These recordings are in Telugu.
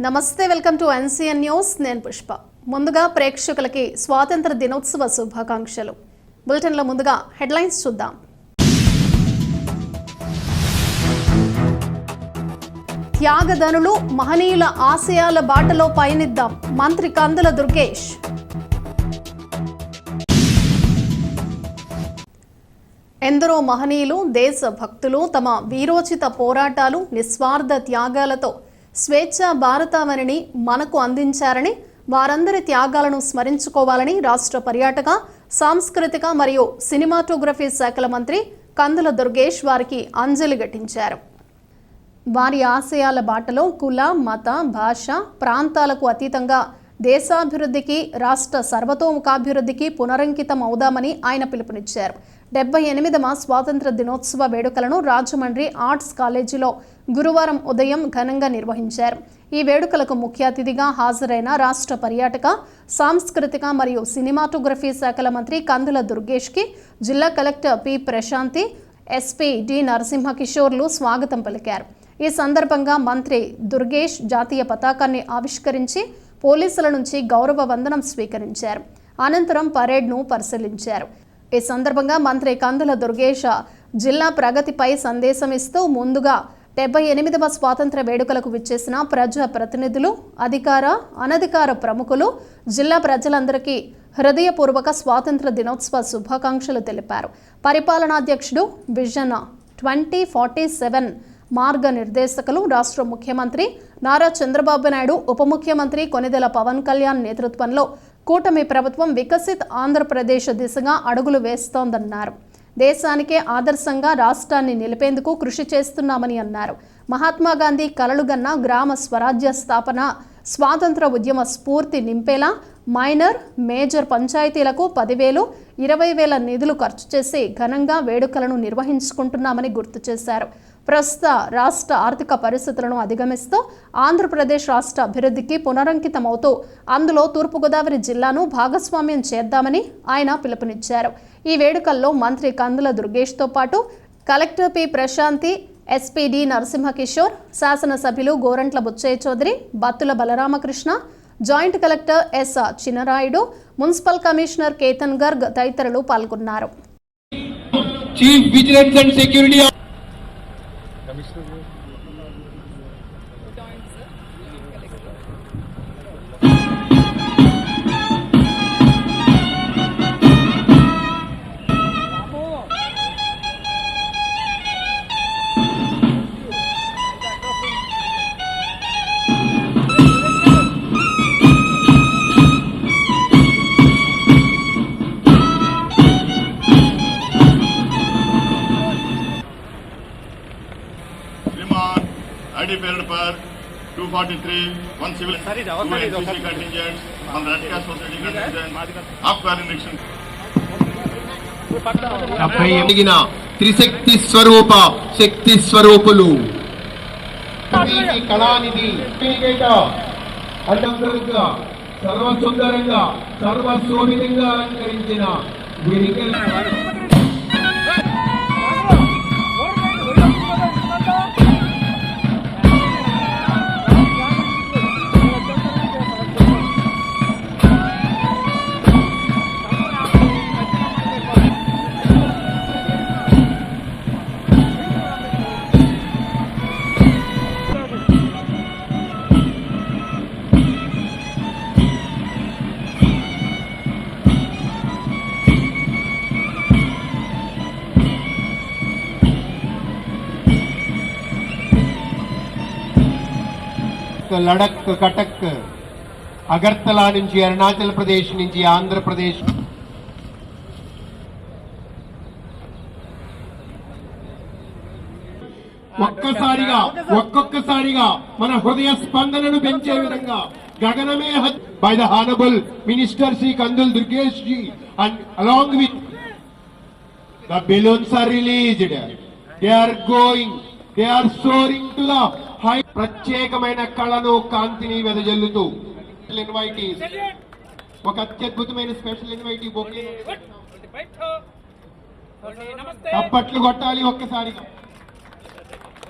నమస్తే వెల్కమ్ టు ఎన్సీఎన్ న్యూస్. నేను పుష్ప. ముందుగా ప్రేక్షకులకి స్వాతంత్ర దినోత్సవ శుభాకాంక్షలు. బులెటిన్లో ముందుగా హెడ్లైన్స్ చూద్దాం. త్యాగధనులు మహనీయుల ఆశయాల బాటలో పయనిద్దాం. మంత్రి కందుల దుర్గేష్. ఎందరో మహనీయులు దేశ భక్తులు తమ వీరోచిత పోరాటాలు నిస్వార్థ త్యాగాలతో స్వేచ్ఛ భారతావనిని మనకు అందించారని వారందరి త్యాగాలను స్మరించుకోవాలని రాష్ట్ర పర్యాటక సాంస్కృతిక మరియు సినిమాటోగ్రఫీ శాఖల మంత్రి కందుల దుర్గేష్ వారికి అంజలి ఘటించారు. వారి ఆశయాల బాటలో కుల మత భాష ప్రాంతాలకు అతీతంగా దేశాభివృద్ధికి రాష్ట్ర సర్వతోముఖాభివృద్ధికి పునరంకితం అవుదామని ఆయన పిలుపునిచ్చారు. డెబ్బై ఎనిమిదవ స్వాతంత్ర దినోత్సవ వేడుకలను రాజమండ్రి ఆర్ట్స్ కాలేజీలో గురువారం ఉదయం ఘనంగా నిర్వహించారు. ఈ వేడుకలకు ముఖ్య అతిథిగా హాజరైన రాష్ట్ర పర్యాటక సాంస్కృతిక మరియు సినిమాటోగ్రఫీ శాఖల మంత్రి కందుల దుర్గేష్కి జిల్లా collector P. Prashanthi SP D. నరసింహకిషోర్లు స్వాగతం పలికారు. ఈ సందర్భంగా మంత్రి దుర్గేష్ జాతీయ పతాకాన్ని ఆవిష్కరించి పోలీసుల నుంచి గౌరవ వందనం స్వీకరించారు. అనంతరం పరేడ్ను పరిశీలించారు. ఈ సందర్భంగా మంత్రి కందుల దుర్గేశ జిల్లా ప్రగతిపై సందేశం ఇస్తూ ముందుగా డెబ్బై ఎనిమిదవ స్వాతంత్ర వేడుకలకు విచ్చేసిన ప్రజా ప్రతినిధులు అధికార అనధికార ప్రముఖులు జిల్లా ప్రజలందరికీ హృదయపూర్వక స్వాతంత్ర దినోత్సవ శుభాకాంక్షలు తెలిపారు. పరిపాలనాధ్యక్షుడు విజన్ ట్వంటీ ఫార్టీ సెవెన్ మార్గనిర్దేశకులు రాష్ట్ర ముఖ్యమంత్రి నారా చంద్రబాబు నాయుడు ఉప ముఖ్యమంత్రి కొనిదెల పవన్ కళ్యాణ్ నేతృత్వంలో కూటమి ప్రభుత్వం వికసిత్ ఆంధ్రప్రదేశ్ దిశగా అడుగులు వేస్తోందన్నారు. దేశానికే ఆదర్శంగా రాష్ట్రాన్ని నిలిపేందుకు కృషి చేస్తున్నామని అన్నారు. మహాత్మాగాంధీ కలలుగన్న గ్రామ స్వరాజ్య స్థాపన స్వాతంత్ర ఉద్యమ స్ఫూర్తి నింపేలా మైనర్ మేజర్ పంచాయతీలకు పదివేలు ఇరవై వేల నిధులు ఖర్చు చేసి ఘనంగా వేడుకలను నిర్వహించుకుంటున్నామని గుర్తు చేశారు. ప్రస్తుత రాష్ట్ర ఆర్థిక పరిస్థితులను అధిగమిస్తూ ఆంధ్రప్రదేశ్ రాష్ట్ర అభివృద్ధికి పునరంకితమవుతూ అందులో తూర్పుగోదావరి జిల్లాను భాగస్వామ్యం చేద్దామని ఆయన పిలుపునిచ్చారు. ఈ వేడుకల్లో మంత్రి కందుల దుర్గేష్తో పాటు collector P Prashanthi SP D Narasimha Kishore శాసనసభ్యులు Gorantla Buchaiah Chowdary Battula Balaramakrishna joint collector S Chinarayudu municipal commissioner Ketan Garg తదితరులు పాల్గొన్నారు. Chief Vigilance and Security Çalıştırıyor. త్రిశక్తి స్వరూప శక్తి స్వరూపులు కళానిధి అడ్డంగా సర్వసుందరంగా సర్వ అలంకరించిన లడక్ కటక్ అగర్తలా నుంచి అరుణాచల్ ప్రదేశ్ నుంచి ఆంధ్రప్రదేశ్. ఒక్కసారిగా ఒక్కొక్కసారిగా మన హృదయ స్పందనను పెంచే విధంగా గగనమే by the honourable minister Shri Kandula Durgesh ji and along with the balloons are released they are going they are soaring to the ప్రత్యేకమైన కళను కాంతిని వెదజల్లుతూ ఇన్వైటీ ఒక అత్యద్భుతమైన స్పెషల్ ఇన్వైటీ బొకే తప్పట్లు కొట్టాలి ఒక్కసారిగా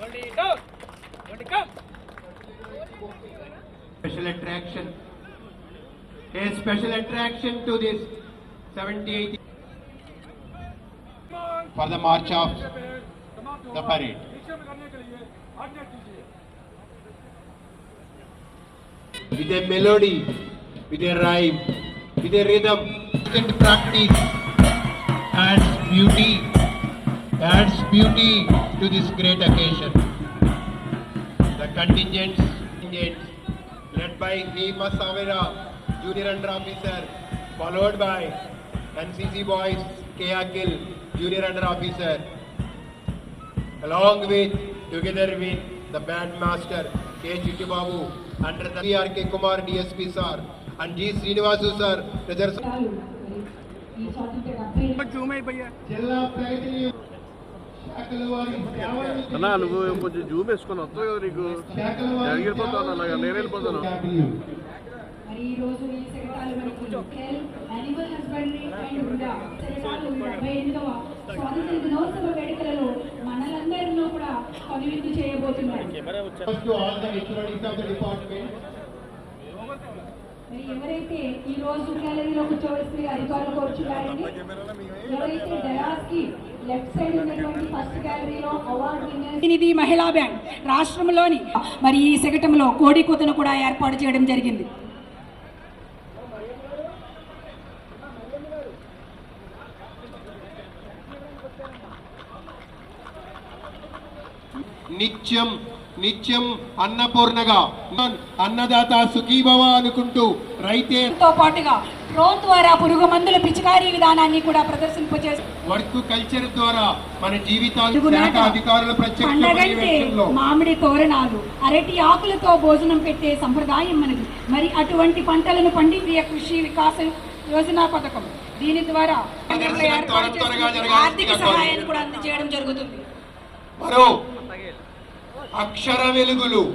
Hold it up. Hold it up. special attraction. A special attraction to this 78 for With a melody, with a rhyme, with a rhythm, and practice adds beauty, adds beauty to this great occasion. The contingents, contingents led by Hema Savera, Junior Under Officer, followed by NCC Boys, K. Akil, Junior Under Officer, along with, together with the Band Srinivasu Sir, Treasurer Sir. ఈ స్వాతంత్ర డెబ్బై జిల్లా ప్రగతి శాఖల వారి సేవలు అన్నా నువ్వు కొంచెం జూమ్ వేసుకొని వస్తావు కదా నీకు. శాఖల వారి నేను వెళ్ళిపోతాను అలాగా నేను వెళ్ళిపోతాను. మరి ఈ రోజు ఈ శకటాలు మనకి హెల్త్ యానిమల్ హస్బెండరీ అండ్ వృధా శకటాలు డెబ్బై ఎనిమిదవ స్వాతంత్ర దినోత్సవ వేడుకలలో మనలందరిలో కూడా కనువిందు చేయబోతున్నారు to all the authorities of the department. మరి ఎవరైతే ఈ రోజు గ్యాలరీలో కూర్చోవలసిన అధికారులు కోరుచున్నారండి ఎవరైతే డయాస్కి లెఫ్ట్ సైడ్ ఉన్నటువంటి ఫస్ట్ గ్యాలరీలో అవార్డు ఇది మహిళా బ్యాంక్ రాష్ట్రంలోని మరి ఈ శకటంలో కోడి కూతను కూడా ఏర్పాటు చేయడం జరిగింది. నిత్యం నిత్యం అన్నపూర్ణగా అన్నదాత సుఖీభవ అనుకుంటూ రైతే తో పాటుగా డ్రోన్ ద్వారా పురుగు మందుల పిచికారీ విధానాన్ని కూడా ప్రదర్శింపజేసి వర్క్ కల్చర్ ద్వారా మన జీవితాలు అధికారుల పండగంటే మామిడి తోరణాలు అరటి ఆకులతో భోజనం పెట్టే సంప్రదాయం మనది. మరి అటువంటి పంటలను పండించే కృషి వికాస యోజన పథకం? దీని ద్వారా ఆర్థిక సహాయాన్ని కూడా అందజేయడం జరుగుతుంది. మరో అక్షర వెలుగులు.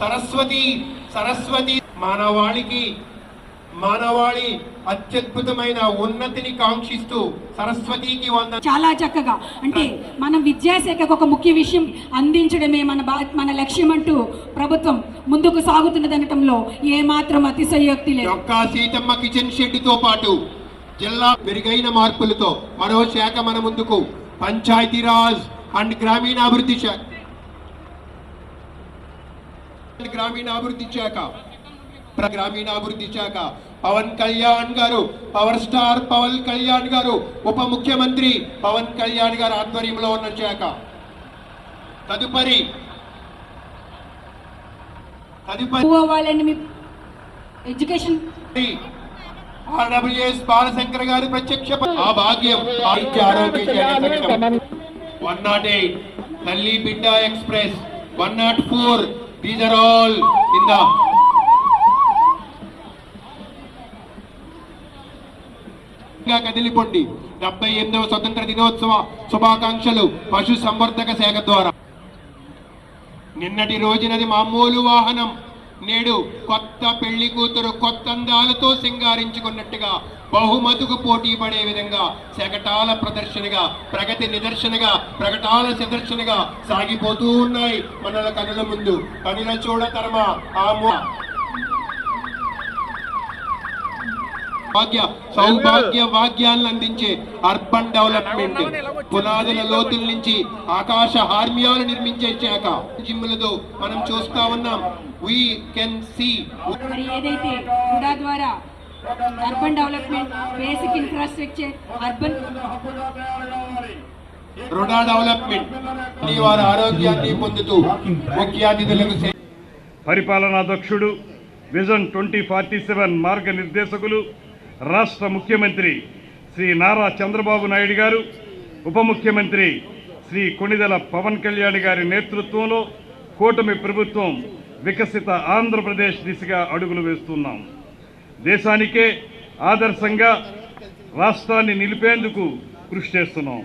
సరస్వతి సరస్వతి మానవాళికి మానవాళి అత్యద్భుతమైన ఉన్నతిని కాంక్షిస్తూ సరస్వతికి వంద చాలా చక్కగా. అంటే మనం విద్యాశాఖకు ఒక ముఖ్య విషయం అందించడమే మన బా మన లక్ష్యం అంటూ ప్రభుత్వం ముందుకు సాగుతున్నదనటంలో ఏమాత్రం అతిశయోక్తి లేదు. యొక్క సీతమ్మ కిచెన్ షెడ్తో పాటు జిల్లా మెరుగైన మార్పులతో మరో శాఖ మన ముందుకు. పంచాయతీరాజ్ అండ్ గ్రామీణాభివృద్ధి శాఖ గ్రామీణాభివృద్ధి శాఖ. గ్రామీణాభివృద్ధి శాఖ. పవన్ కళ్యాణ్ గారు పవర్ స్టార్ పవన్ కళ్యాణ్ గారు ఉప ముఖ్యమంత్రి పవన్ కళ్యాణ్ గారు ఆధ్వర్యంలో ఉన్న శాఖ. తదుపరి తదుపరి వాళ్ళని మీ ఎడ్యుకేషన్? ఆర్డబ్ల్యూఎస్ బాలశంకర్ గారి ప్రత్యక్ష ఆ భాగ్యం ఆరోగ్య వన్ నాట్ ఎయిట్ తల్లి బిడ్డ express. One naught four these all in the కదిలిపొండి కదిలిపోండి డెబ్బై ఎనిమిదవ స్వతంత్ర దినోత్సవ శుభాకాంక్షలు పశు సంవర్ధక శాఖ ద్వారా. నిన్నటి రోజునది మామూలు వాహనం. నేడు కొత్త పెళ్ళి కూతురు కొత్త అందాలతో సింగారించుకున్నట్టుగా బహుమతుకు పోటీ పడే విధంగా శకటాల ప్రదర్శనగా ప్రగతి నిదర్శనగా ప్రకటాల ప్రదర్శనగా సాగిపోతూ ఉన్నాయి. మనల కనుల ముందు కనుల చూడ తరమా ఆ భాగ్య సౌభాగ్య భాగ్యాలను అందించే అర్బన్ డెవలప్మెంట్. పునాదుల లోతుల నుంచి ఆకాశ హార్మ్యాలు నిర్మించే శాఖ. జిమ్ములతో మనం చూస్తా ఉన్నాం. వీ కెన్ సీ మరి ఏదైతే కూడా ద్వారా urban development basic infrastructure urban RUDA development వారి ఆరోగ్యాన్ని పొందుతూ ముఖ్య అతిథులకు పరిపాలనాధ్యక్షుడు విజన్ ట్వంటీ ఫార్టీ సెవెన్ మార్గనిర్దేశకులు రాష్ట్ర ముఖ్యమంత్రి శ్రీ నారా చంద్రబాబు నాయుడు గారు ఉప ముఖ్యమంత్రి శ్రీ కొణిదెల పవన్ కళ్యాణ్ గారి నేతృత్వంలో కూటమి ప్రభుత్వం వికసిత ఆంధ్రప్రదేశ్ దిశగా అడుగులు వేస్తున్నాం. దేశానికే ఆదర్శంగా రాష్ట్రాన్ని నిలిపేందుకు కృషి చేస్తున్నాం.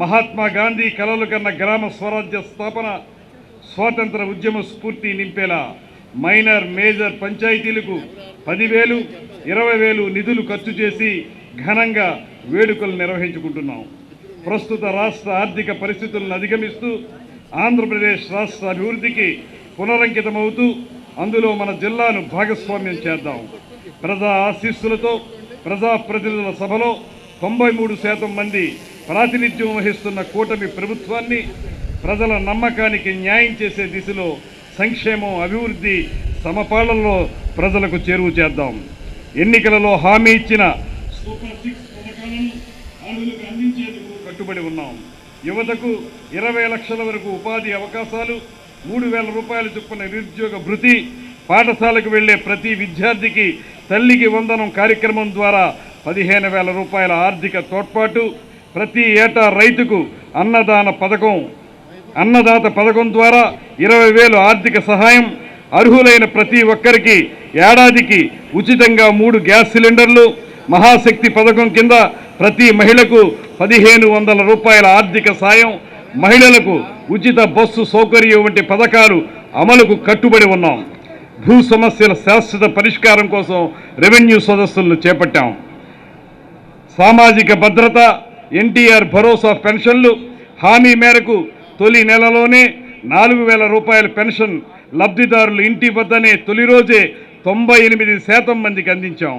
మహాత్మా గాంధీ కలలు కన్న గ్రామ స్వరాజ్య స్థాపన స్వాతంత్ర ఉద్యమ స్ఫూర్తి నింపేలా మైనర్ మేజర్ పంచాయతీలకు పదివేలు ఇరవై వేలు నిధులు ఖర్చు చేసి ఘనంగా వేడుకలు నిర్వహించుకుంటున్నాం. ప్రస్తుత రాష్ట్ర ఆర్థిక పరిస్థితులను అధిగమిస్తూ ఆంధ్రప్రదేశ్ రాష్ట్ర అభివృద్ధికి పునరంకితమవుతూ అందులో మన జిల్లాను భాగస్వామ్యం చేద్దాం. ప్రజా ఆశీస్సులతో ప్రజాప్రతినిధుల సభలో తొంభై మూడు శాతం మంది ప్రాతినిధ్యం వహిస్తున్న కూటమి ప్రభుత్వాన్ని ప్రజల నమ్మకానికి న్యాయం చేసే దిశలో సంక్షేమం అభివృద్ధి సమపాలనలో ప్రజలకు చేరువ చేద్దాం. ఎన్నికలలో హామీ ఇచ్చిన సూపర్ సిక్స్ పథకాలను అందించేందుకు కట్టుబడి ఉన్నాం. యువతకు ఇరవై లక్షల వరకు ఉపాధి అవకాశాలు మూడు వేల రూపాయల చొప్పున నిరుద్యోగ భృతి పాఠశాలకు వెళ్ళే ప్రతి విద్యార్థికి తల్లికి వందనం కార్యక్రమం ద్వారా పదిహేను వేల రూపాయల ఆర్థిక తోడ్పాటు ప్రతి ఏటా రైతుకు అన్నదాన పథకం. అన్నదాత పథకం ద్వారా ఇరవై వేలు ఆర్థిక సహాయం అర్హులైన ప్రతి ఒక్కరికి ఏడాదికి ఉచితంగా మూడు గ్యాస్ సిలిండర్లు మహాశక్తి పథకం కింద ప్రతి మహిళకు పదిహేను వందల రూపాయల ఆర్థిక సాయం మహిళలకు ఉచిత బస్సు సౌకర్యం వంటి పథకాలు అమలుకు కట్టుబడి ఉన్నాం. భూ సమస్యల శాశ్వత పరిష్కారం కోసం రెవెన్యూ సదస్సులను చేపట్టాం. సామాజిక భద్రత ఎన్టీఆర్ భరోసా పెన్షన్లు హామీ మేరకు తొలి నెలలోనే నాలుగు వేల రూపాయల పెన్షన్ లబ్ధిదారులు ఇంటి వద్దనే తొలి రోజే తొంభై ఎనిమిది శాతం మందికి అందించాం.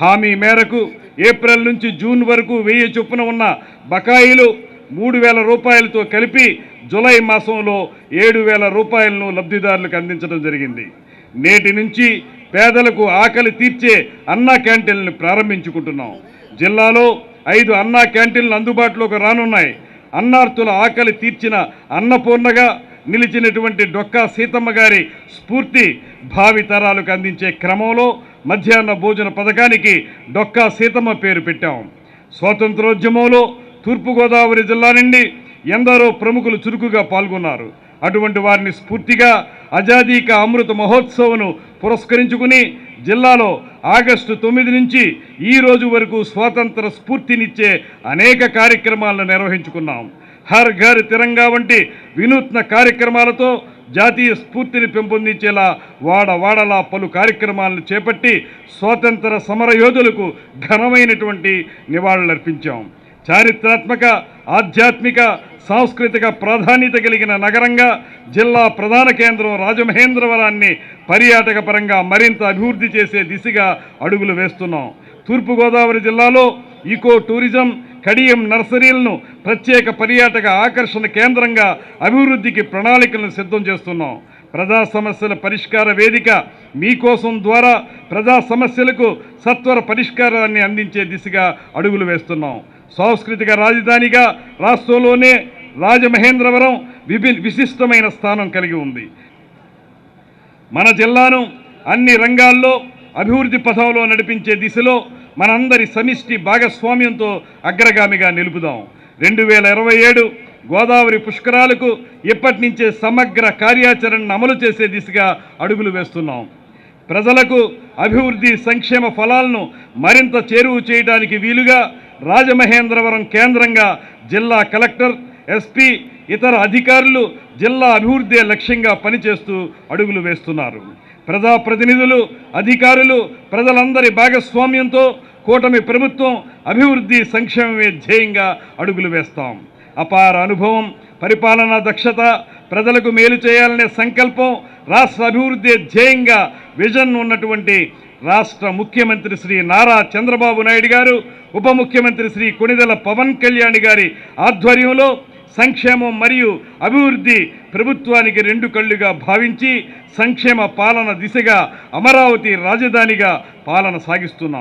హామీ మేరకు ఏప్రిల్ నుంచి జూన్ వరకు వెయ్యి చొప్పున ఉన్న బకాయిలు మూడు వేల రూపాయలతో కలిపి జులై మాసంలో ఏడు వేల రూపాయలను లబ్ధిదారులకు అందించడం జరిగింది. నేటి నుంచి పేదలకు ఆకలి తీర్చే అన్నా క్యాంటీన్లను ప్రారంభించుకుంటున్నాం. జిల్లాలో ఐదు అన్నా క్యాంటీన్లు అందుబాటులోకి రానున్నాయి. అన్నార్తుల ఆకలి తీర్చిన అన్నపూర్ణగా నిలిచినటువంటి డొక్కా సీతమ్మ గారి స్ఫూర్తి భావితరాలకు అందించే క్రమంలో మధ్యాహ్న భోజన పథకానికి డొక్కా సీతమ్మ పేరు పెట్టాం. స్వాతంత్రోద్యమంలో తూర్పుగోదావరి జిల్లా నుండి ఎందరో ప్రముఖులు చురుకుగా పాల్గొన్నారు. అటువంటి వారిని స్ఫూర్తిగా అజాదీక అమృత మహోత్సవను పురస్కరించుకుని జిల్లాలో ఆగస్టు తొమ్మిది నుంచి ఈ రోజు వరకు స్వాతంత్ర స్ఫూర్తినిచ్చే అనేక కార్యక్రమాలను నిర్వహించుకున్నాం. హర్ ఘర్ తిరంగా వంటి వినూత్న కార్యక్రమాలతో జాతీయ స్ఫూర్తిని పెంపొందించేలా వాడ వాడలా పలు కార్యక్రమాలను చేపట్టి స్వాతంత్ర సమరయోధులకు ఘనమైనటువంటి నివాళులర్పించాం. చారిత్రాత్మక ఆధ్యాత్మిక సాంస్కృతిక ప్రాధాన్యత కలిగిన నగరంగా జిల్లా ప్రధాన కేంద్రం రాజమహేంద్రవరాన్ని పర్యాటక పరంగా మరింత అభివృద్ధి చేసే దిశగా అడుగులు వేస్తున్నాం. తూర్పుగోదావరి జిల్లాలో ఈకో టూరిజం కడియం నర్సరీలను ప్రత్యేక పర్యాటక ఆకర్షణ కేంద్రంగా అభివృద్ధికి ప్రణాళికలను సిద్ధం చేస్తున్నాం. ప్రజా సమస్యల పరిష్కార వేదిక మీకోసం ద్వారా ప్రజా సమస్యలకు సత్వర పరిష్కారాన్ని అందించే దిశగా అడుగులు వేస్తున్నాం. సాంస్కృతిక రాజధానిగా రాష్ట్రంలోనే రాజమహేంద్రవరం విభి విశిష్టమైన స్థానం కలిగి ఉంది. మన జిల్లాను అన్ని రంగాల్లో అభివృద్ధి పథంలో నడిపించే దిశలో మనందరి సమిష్టి భాగస్వామ్యంతో అగ్రగామిగా నిలుపుదాం. రెండు వేల ఇరవై ఏడు గోదావరి పుష్కరాలకు ఇప్పటి నుంచే సమగ్ర కార్యాచరణను అమలు చేసే దిశగా అడుగులు వేస్తున్నాం. ప్రజలకు అభివృద్ధి సంక్షేమ ఫలాలను మరింత చేరువ చేయడానికి వీలుగా రాజమహేంద్రవరం కేంద్రంగా జిల్లా కలెక్టర్ ఎస్పీ ఇతర అధికారులు జిల్లా అభివృద్ధి లక్ష్యంగా పనిచేస్తూ అడుగులు వేస్తున్నారు. ప్రజాప్రతినిధులు అధికారులు ప్రజలందరి భాగస్వామ్యంతో కూటమి ప్రభుత్వం అభివృద్ధి సంక్షేమమే ధ్యేయంగా అడుగులు వేస్తాం. అపార అనుభవం పరిపాలనా దక్షత ప్రజలకు మేలు చేయాలనే సంకల్పం రాష్ట్ర అభివృద్ధి ధ్యేయంగా విజన్ ఉన్నటువంటి రాష్ట్ర ముఖ్యమంత్రి శ్రీ నారా చంద్రబాబు నాయుడు గారు ఉప ముఖ్యమంత్రి శ్రీ కొణిదెల పవన్ కళ్యాణ్ గారి ఆధ్వర్యంలో సంక్షేమం మరియు అభివృద్ధి ప్రభుత్వానికి రెండు కళ్ళుగా భావించి సంక్షేమ పాలన దిశగా అమరావతి రాజధానిగా పాలన సాగిస్తున్నాం.